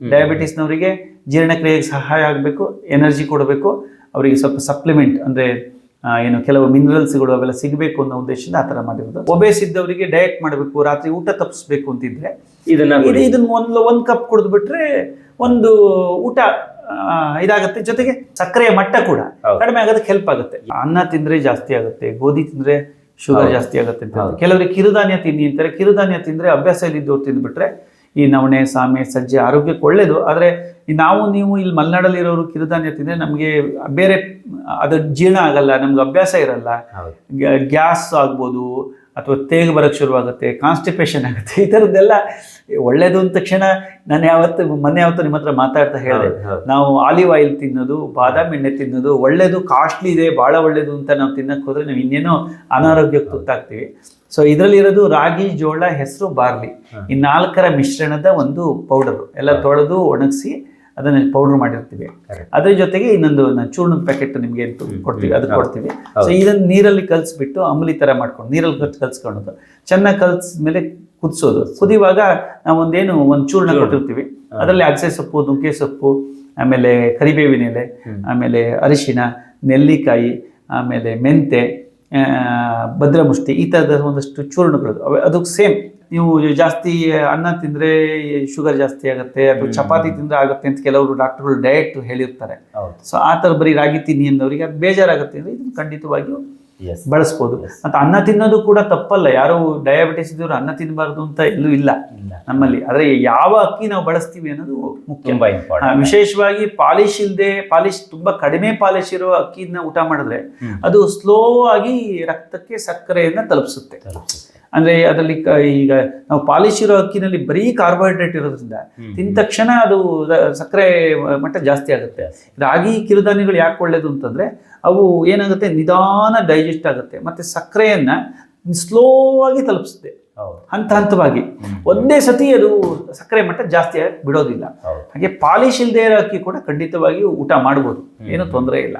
ಡಯಾಬಿಟಿಸ್ನವರಿಗೆ ಜೀರ್ಣಕ್ರಿಯೆಗೆ ಸಹಾಯ ಆಗಬೇಕು ಎನರ್ಜಿ ಕೊಡಬೇಕು ಅವರಿಗೆ ಸ್ವಲ್ಪ ಸಪ್ಲಿಮೆಂಟ್ ಅಂದ್ರೆ ಏನು ಕೆಲವು ಮಿನರಲ್ಸ್ಗಳು ಅವೆಲ್ಲ ಸಿಗಬೇಕು ಅನ್ನೋ ಉದ್ದೇಶದಿಂದ ಆ ಥರ ಮಾಡಿರೋದು. ಒಬೇಸ್ ಇದ್ದವರಿಗೆ ಡಯಟ್ ಮಾಡಬೇಕು ರಾತ್ರಿ ಊಟ ತಪ್ಪಿಸ್ಬೇಕು ಅಂತಿದ್ರೆ ಇದನ್ನ ಇದನ್ನು ಒಂದು ಒಂದು ಕಪ್ ಕುಡಿದು ಬಿಟ್ರೆ ಒಂದು ಊಟ ಇದಾಗುತ್ತೆ. ಜೊತೆಗೆ ಸಕ್ಕರೆಯ ಮಟ್ಟ ಕೂಡ. ಕಡಿಮೆ ಆಗೋದಕ್ಕೆ ಹೆಲ್ಪ್ ಆಗುತ್ತೆ. ಅನ್ನ ತಿಂದ್ರೆ ಜಾಸ್ತಿ ಆಗುತ್ತೆ ಗೋಧಿ ತಿಂದ್ರೆ ಶುಗರ್ ಜಾಸ್ತಿ ಆಗುತ್ತೆ ಅಂತ. ಕೆಲವರಿಗೆ ಕಿರುಧಾನ್ಯ ತಿನ್ನಿ ಅಂತಾರೆ. ಕಿರುಧಾನ್ಯ ತಿಂದ್ರೆ ಅಭ್ಯಾಸ ಇಲ್ಲಿದ್ದವ್ರು ತಿಂದ್ಬಿಟ್ರೆ ಈ ನವಣೆ ಸಾಮೆ ಸಜ್ಜೆ ಆರೋಗ್ಯಕ್ಕೆ ಒಳ್ಳೆಯದು ಆದರೆ ನಾವು ನೀವು ಇಲ್ಲಿ ಮಲೆನಾಡಲ್ಲಿ ಇರೋರು ಕಿರುಧಾನ್ಯ ತಿಂದ್ರೆ ನಮಗೆ ಬೇರೆ ಅದು ಜೀರ್ಣ ಆಗಲ್ಲ ನಮ್ಗೆ ಅಭ್ಯಾಸ ಇರಲ್ಲ. ಗ್ಯಾಸ್ ಆಗ್ಬೋದು ಅಥವಾ ತೇಗ ಬರೋಕ್ಕೆ ಶುರುವಾಗುತ್ತೆ ಕಾನ್ಸ್ಟಿಪೇಷನ್ ಆಗುತ್ತೆ ಈ ಥರದ್ದೆಲ್ಲ ಒಳ್ಳೇದು ಅಂದ ತಕ್ಷಣ ನಾನು ಯಾವತ್ತು ಮೊನ್ನೆ ಯಾವತ್ತು ನಿಮ್ಮ ಹತ್ರ ಮಾತಾಡ್ತಾ ಹೇಳಿದೆ. ನಾವು ಆಲಿವ್ ಆಯಿಲ್ ತಿನ್ನೋದು ಬಾದಾಮಿ ಎಣ್ಣೆ ತಿನ್ನೋದು ಒಳ್ಳೇದು ಕಾಸ್ಟ್ಲಿ ಇದೆ ಭಾಳ ಒಳ್ಳೆಯದು ಅಂತ ನಾವು ತಿನ್ನಕ್ಕೆ ಹೋದ್ರೆ ನಾವು ಇನ್ನೇನೋ ಅನಾರೋಗ್ಯಕ್ಕೆ ತುತ್ತಾಗ್ತೀವಿ. ಸೊ ಇದರಲ್ಲಿರೋದು ರಾಗಿ ಜೋಳ ಹೆಸರು ಬಾರ್ಲಿ. ಈ ನಾಲ್ಕರ ಮಿಶ್ರಣದ ಒಂದು ಪೌಡರ್ ಎಲ್ಲ ತೊಳೆದು ಒಣಗಿಸಿ ಅದನ್ನ ಪೌಡರ್ ಮಾಡಿರ್ತೀವಿ. ಅದ್ರ ಜೊತೆಗೆ ಇನ್ನೊಂದು ನಾನು ಚೂರ್ಣದ ಪ್ಯಾಕೆಟ್ ನಿಮಗೆ ಅಂತ ಕೊಡ್ತೀವಿ ಅದು ಕೊಡ್ತೀವಿ. ಸೊ. ಇದನ್ನ ನೀರಲ್ಲಿ ಕಲಿಸ್ಬಿಟ್ಟು ಅಮಲಿ ಥರ ಮಾಡ್ಕೊಂಡು ನೀರಲ್ಲಿ ಕಲ್ಸ್ ಕಲ್ಸ್ಕೊಳ್ಳೋದು. ಚೆನ್ನಾಗಿ ಕಲ್ಸ್ಮೇಲೆ ಕುದಿಸೋದು. ಕುದಿಯುವಾಗ ನಾವು ಒಂದೇನು ಒಂದು ಚೂರ್ಣ. ಕೊಟ್ಟಿರ್ತೀವಿ. ಅದರಲ್ಲಿ ಅಗಸೆ ಸೊಪ್ಪು ನುಗ್ಗೆ ಸೊಪ್ಪು ಆಮೇಲೆ ಕರಿಬೇವಿನ ಎಲೆ ಆಮೇಲೆ ಅರಿಶಿನ ನೆಲ್ಲಿಕಾಯಿ ಆಮೇಲೆ ಮೆಂತೆ ಭದ್ರಮುಷ್ಟಿ ಈ ಥರದ ಒಂದಷ್ಟು ಚೂರ್ಣಗಳು ಅವೆ ಅದಕ್ಕೆ ಸೇಮ್. ನೀವು ಜಾಸ್ತಿ ಅನ್ನ ತಿಂದರೆ ಶುಗರ್ ಜಾಸ್ತಿ ಆಗುತ್ತೆ ಅಥವಾ ಚಪಾತಿ ತಿಂದರೆ ಆಗುತ್ತೆ ಅಂತ ಕೆಲವರು ಡಾಕ್ಟರ್ಗಳು ಡಯಟ್ ಹೇಳಿರ್ತಾರೆ. ಸೊ ಆ ಥರ ಬರೀ ರಾಗಿ ತಿನ್ನಿ ಅನ್ನೋರಿಗೆ ಅದು ಬೇಜಾರಾಗುತ್ತೆ ಅಂದರೆ ಇದನ್ನು ಖಂಡಿತವಾಗಿಯೂ. ಬಳಸ್ಬೋದು. ಮತ್ತು ಅನ್ನ ತಿನ್ನೋದು ಕೂಡ ತಪ್ಪಲ್ಲ. ಯಾರು ಡಯಾಬಿಟಿಸ್ ಇದ್ದವರು ಅನ್ನ ತಿನ್ನಬಾರ್ದು ಅಂತ ಎಲ್ಲೂ ಇಲ್ಲ ಇಲ್ಲ. ನಮ್ಮಲ್ಲಿ. ಆದರೆ ಯಾವ ಅಕ್ಕಿ ನಾವು ಬಳಸ್ತೀವಿ ಅನ್ನೋದು ಮುಖ್ಯ. ವಿಶೇಷವಾಗಿ ಪಾಲಿಶ್ ಇಲ್ಲದೆ ಪಾಲಿಶ್ ತುಂಬಾ ಕಡಿಮೆ ಪಾಲಿಶ್ ಇರೋ ಅಕ್ಕಿನ ಊಟ ಮಾಡಿದ್ರೆ ಅದು ಸ್ಲೋ ಆಗಿ ರಕ್ತಕ್ಕೆ ಸಕ್ಕರೆಯನ್ನ ತಲುಪಿಸುತ್ತೆ. ಅಂದ್ರೆ ಅದರಲ್ಲಿ ಈಗ ನಾವು ಪಾಲಿಶ್ ಇರೋ ಅಕ್ಕಿನಲ್ಲಿ ಬರೀ ಕಾರ್ಬೋಹೈಡ್ರೇಟ್ ಇರೋದ್ರಿಂದ. ತಿಂದ ತಕ್ಷಣ ಅದು ಸಕ್ಕರೆ ಮಟ್ಟ ಜಾಸ್ತಿ ಆಗುತ್ತೆ. ರಾಗಿ ಕಿರುಧಾನ್ಯಗಳು ಯಾಕೆ ಒಳ್ಳೇದು ಅಂತಂದ್ರೆ ಅವು ಏನಾಗುತ್ತೆ ನಿಧಾನ ಡೈಜೆಸ್ಟ್ ಆಗುತ್ತೆ. ಮತ್ತೆ ಸಕ್ಕರೆಯನ್ನ ಸ್ಲೋ ಆಗಿ ತಲುಪಿಸುತ್ತೆ ಹಂತ ಹಂತವಾಗಿ. ಒಂದೇ ಸತಿ ಅದು ಸಕ್ಕರೆ ಮಟ್ಟ ಜಾಸ್ತಿ ಆಗಿ ಬಿಡೋದಿಲ್ಲ. ಹಾಗೆ ಪಾಲಿಶ್ ಇಲ್ದೇ ಇರೋ ಅಕ್ಕಿ ಕೂಡ ಖಂಡಿತವಾಗಿಯೂ ಊಟ ಮಾಡ್ಬೋದು. ಏನು ತೊಂದರೆ ಇಲ್ಲ.